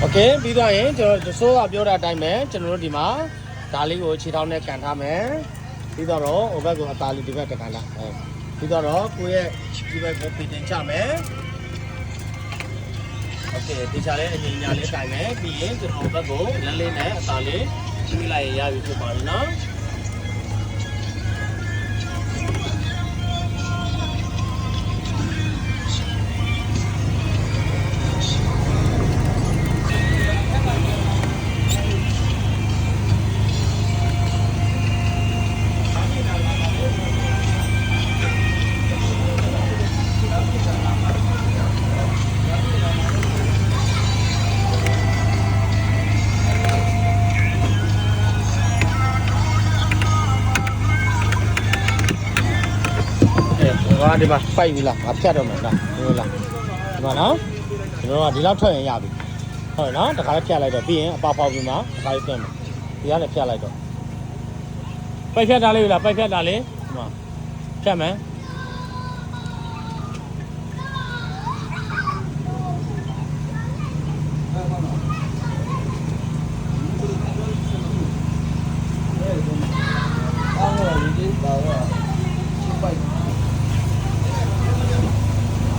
โอเคပြီးတော့ရင်ကျွန်တော်ဆိုးကပြောတဲ့အတိုင်းပဲကျွန်တော်တို့ဒီမှာဒါလေးကိုခြေထောက်နဲ့ကန်ထားမယ်ပြီးတော့တော့ဟိုဘက်ကအသားလေးဒီဘက်တကန်လာအဲပြီးတော့တော့ကိုယ့်ရဲ့ဒီဘက်ကိုပြင်တင်ချမယ်โอเคဒီချာလေးအငြိမ်ညာလေးတိုင်မယ်ပြီးရင်ကျွန်တော်ဘက်ကိုလက်လေးနဲ့အသားလေးကျွေးလိုက်ရင်ရပြီဖြစ်ပါပြီနော် အဲဟိုကဒီမှာပိုက်ပြီလားငါဖြတ်တော့မယ်လားဒီလိုလားဒီမှာနော်ကျွန်တော်ကဒီလောက်ထွက်ရင်ရပြီဟုတ်ရနော်တခါလေးဖြတ်လိုက်တော့ပြီးရင်အပေါက်ပေါက်ပြီးမှတခါလေးပြန်မယ်ဒီကလည်းဖြတ်လိုက်တော့ပိုက်ဖြတ်တာလေးပြီလားပိုက်ဖြတ်တာလေးဒီမှာဖြတ်မယ်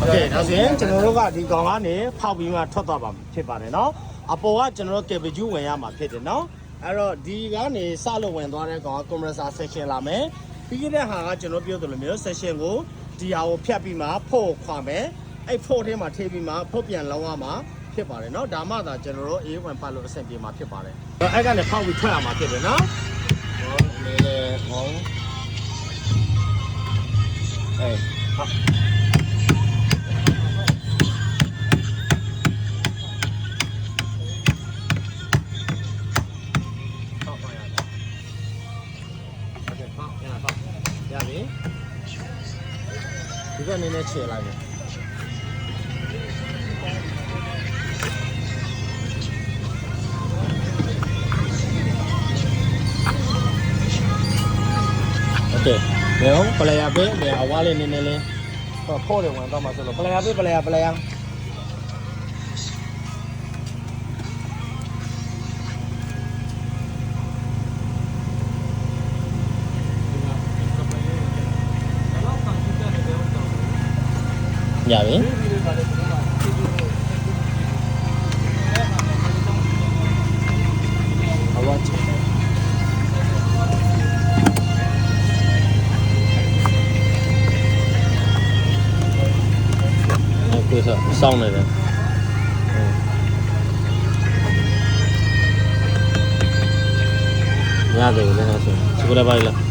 โอเคဒါဆိုရင်ကျွန်တော်တို့ကဒီကောင်ကနေဖောက်ပြီးမှထွက်သွားပါမှာဖြစ်ပါတယ်နော်အပေါ်ကကျွန်တော်တို့ကေပဂျူးဝင်ရမှာဖြစ်တယ်နော်အဲ့တော့ဒီကနေစလို့ဝင်သွားတဲ့ကောင်ကကွန်ပရက်ဆာ section လာမယ်ပြီးခဲ့တဲ့ဟာကကျွန်တော်ပြောသလိုမျိုး section ကိုဒီဟာကိုဖြတ်ပြီးမှဖို့ခွာမယ်အဲ့ဖို့ထဲမှာထည့်ပြီးမှဖို့ပြန်လောင်းရမှာဖြစ်ပါတယ်နော်ဒါမှသာကျွန်တော်တို့ A1 ပတ်လို့အဆင်ပြေမှာဖြစ်ပါတယ်အဲ့ကနေဖောက်ပြီးထွက်ရမှာဖြစ်တယ်နော်ဟောလေလေဟောအေးဟာ ဖော โอเคဖောက်ရဖောက်ရပြီဒီကနည်းနည်းခြေလိုက်မယ်โอเคเดี๋ยวปลายาเป้เดี๋ยวเอาว่าเลยนည်းနည်းလေးဟောဖို့တယ်ဝင်တော့မှာဆိုလို့ပလယာပေးပလယာပလယာ ရပြီအဝတ်ချေအခုစစောင်းနေတယ်ရတယ်လည်းဆိုစကူလာပါလား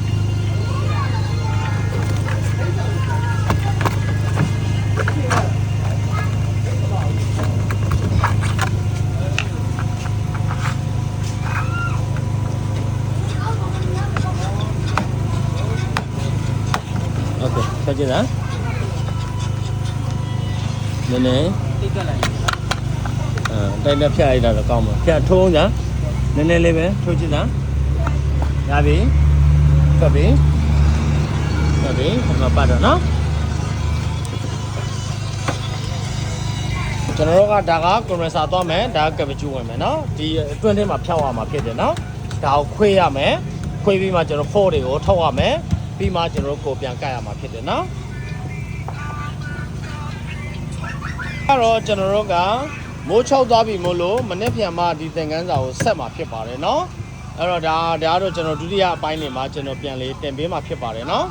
ဟုတ်ကဲ့ဆက်ကြည့်လားနည်းနည်းတိတ်တက်လိုက်အဲတိုက်လက်ဖြတ်လိုက်တာတော့ကောင်းပါဖြတ်ထိုးညာနည်းနည်းလေးပဲထိုးကြည့်လားရပြီကပ်ပြီကပ်ပြီခုနပတ်တော့နော်ကျွန်တော်တို့ကဒါကကွန်ရက်ဆာသွားမယ်ဒါကကပ်ပကျူဝင်မယ်နော်ဒီအတွင်းထဲမှာဖြောင်းရမှာဖြစ်တယ်နော်ဒါကိုခွေးရမယ်ခွေးပြီးမှကျွန်တော်ဖို့တွေကိုထောက်ရမယ် ပြီးမှကျွန်တော်တို့ကိုပြန်ကတ်ရမှာဖြစ်တယ်နော်အဲ့တော့ကျွန်တော်တို့ကမိုးချောက်သွားပြီမို့လို့မနေ့ပြန်မှဒီသင်ခန်းစာကိုဆက်မှာဖြစ်ပါတယ်နော်အဲ့တော့ဒါဒါကတော့ကျွန်တော်ဒုတိယအပိုင်းနေမှာကျွန်တော်ပြန်လေးတင်ပေးမှာဖြစ်ပါတယ်နော်